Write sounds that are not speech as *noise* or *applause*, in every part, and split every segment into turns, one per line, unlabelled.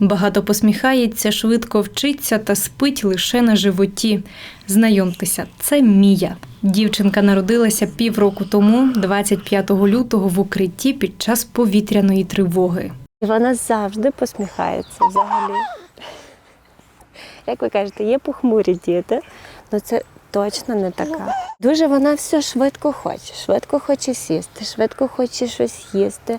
Багато посміхається, швидко вчиться та спить лише на животі. Знайомтеся, це Мія. Дівчинка народилася півроку тому, 25 лютого, в укритті під час повітряної тривоги.
Вона завжди посміхається взагалі. Як ви кажете, є похмурі діти, але це точно не така. Дуже вона все швидко хоче. Швидко хоче сісти, швидко хоче щось їсти,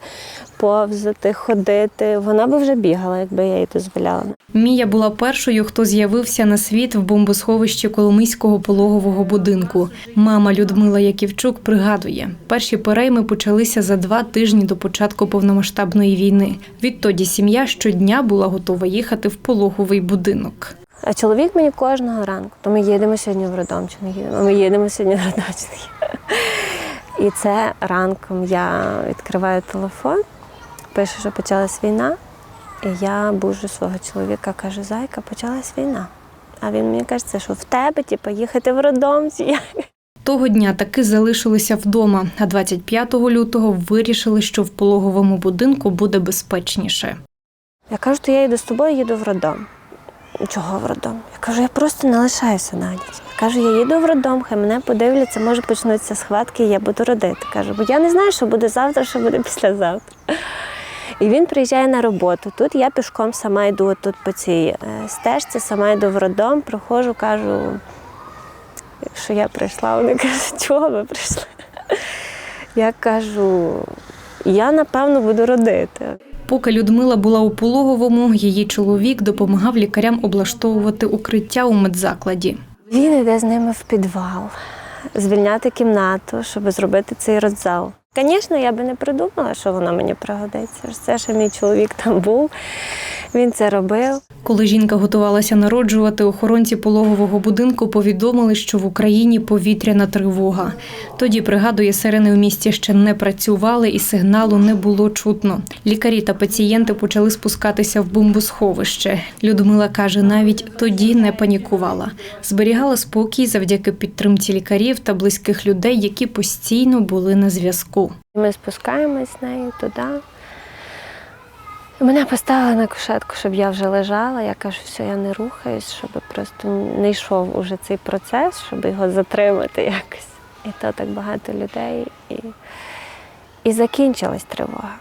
повзати, ходити. Вона би вже бігала, якби я їй дозволяла.
Мія була першою, хто з'явився на світ в бомбосховищі Коломийського пологового будинку. Мама Людмила Яківчук пригадує, перші перейми почалися за два тижні до початку повномасштабної війни. Відтоді сім'я щодня була готова їхати в пологовий будинок.
А чоловік мені кожного ранку, то ми їдемо сьогодні в роддом чи не їдемо. Ми їдемо сьогодні в роддом чи не їдемо. І це ранком я відкриваю телефон, пишу, що почалась війна. І я бужу свого чоловіка, кажу, зайка, почалась війна. А він мені каже, це що в тебе, типу, їхати в як?» *laughs*
Того дня таки залишилися вдома, а 25 лютого вирішили, що в пологовому будинку буде безпечніше.
Я кажу, то я йду з тобою, їду в роддом. Чого в роддом? Я кажу, я просто не лишаюся на ніч. Я кажу, я їду в роддом, хай мене подивляться, може почнуться схватки, і я буду родити. Кажу, бо я не знаю, що буде завтра, що буде післязавтра. І він приїжджає на роботу. Тут я пішком сама йду тут по цій е, стежці, сама йду в роддом, проходжу, кажу, що я прийшла. Вони кажуть, чого ви прийшли? Я кажу, я напевно буду родити.
Поки Людмила була у пологовому, її чоловік допомагав лікарям облаштовувати укриття у медзакладі.
Він йде з ними в підвал, звільняти кімнату, щоб зробити цей родзал. Звісно, я би не придумала, що воно мені пригодиться. Це ще мій чоловік там був, він це робив.
Коли жінка готувалася народжувати, охоронці пологового будинку повідомили, що в Україні повітряна тривога. Тоді, пригадує, сирени в місті ще не працювали і сигналу не було чутно. Лікарі та пацієнти почали спускатися в бомбосховище. Людмила каже, навіть тоді не панікувала. Зберігала спокій завдяки підтримці лікарів та близьких людей, які постійно були на зв'язку.
Ми спускаємось з нею туди. Мене поставили на кушетку, щоб я вже лежала. Я кажу, все, я не рухаюсь, щоб просто не йшов уже цей процес, щоб його затримати якось. І то так багато людей. І, і закінчилась тривога.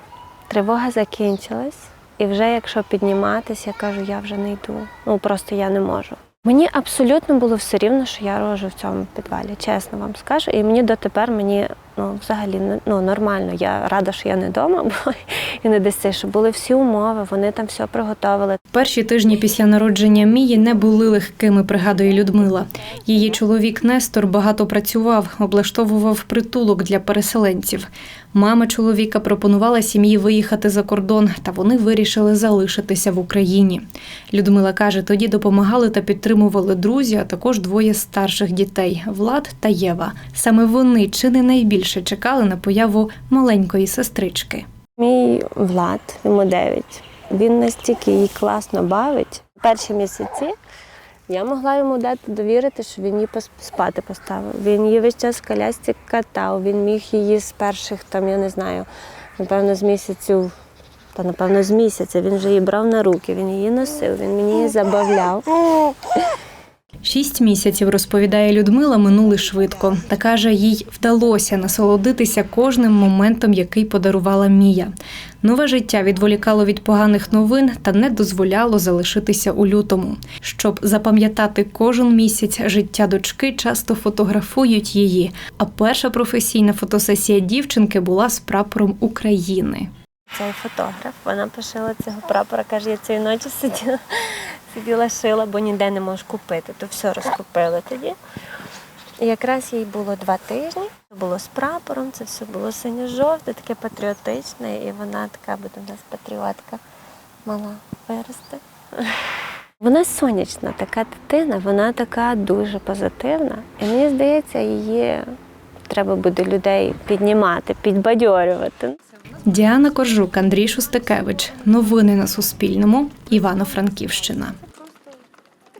Тривога закінчилась. І вже якщо підніматися, я кажу, я вже не йду. Ну просто я не можу. Мені абсолютно було все рівно, що я рожу в цьому підвалі, чесно вам скажу. І мені дотепер мені ну, взагалі ну, нормально. Я рада, що я не вдома *laughs* була і не десь що були всі умови, вони там все приготовили.
Перші тижні після народження Мії не були легкими, пригадує Людмила. Її чоловік Нестор багато працював, облаштовував притулок для переселенців. Мама чоловіка пропонувала сім'ї виїхати за кордон, та вони вирішили залишитися в Україні. Людмила каже, тоді допомагали та підтримували друзі, а також двоє старших дітей Влад та Єва. Саме вони чи не найбільше чекали на появу маленької сестрички.
Мій Влад, йому 9, він настільки її класно бавить. Перші місяці я могла йому дати довірити, що він її спати поставив. Він її весь час колясці катав, він міг її з перших, там, я не знаю, напевно, з місяців, та напевно з місяця він вже її брав на руки, він її носив, він мені її забавляв.
Шість місяців, розповідає Людмила, минули швидко. Та каже, їй вдалося насолодитися кожним моментом, який подарувала Мія. Нове життя відволікало від поганих новин та не дозволяло залишитися у лютому. Щоб запам'ятати кожен місяць життя дочки, часто фотографують її. А перша професійна фотосесія дівчинки була з прапором України.
Цей фотограф, вона пошила цього прапора, каже, я цієї ночі сиділа, сиділа шила, бо ніде не можеш купити, то все розкупили тоді. І якраз їй було два тижні, це було з прапором, це все було синьо-жовте, таке патріотичне, і вона така буде в нас патріотка мала вирости. Вона сонячна, така дитина, вона така дуже позитивна. І мені здається, її треба буде людей піднімати, підбадьорювати.
Діана Коржук, Андрій Шустакевич. Новини на Суспільному. Івано-Франківщина.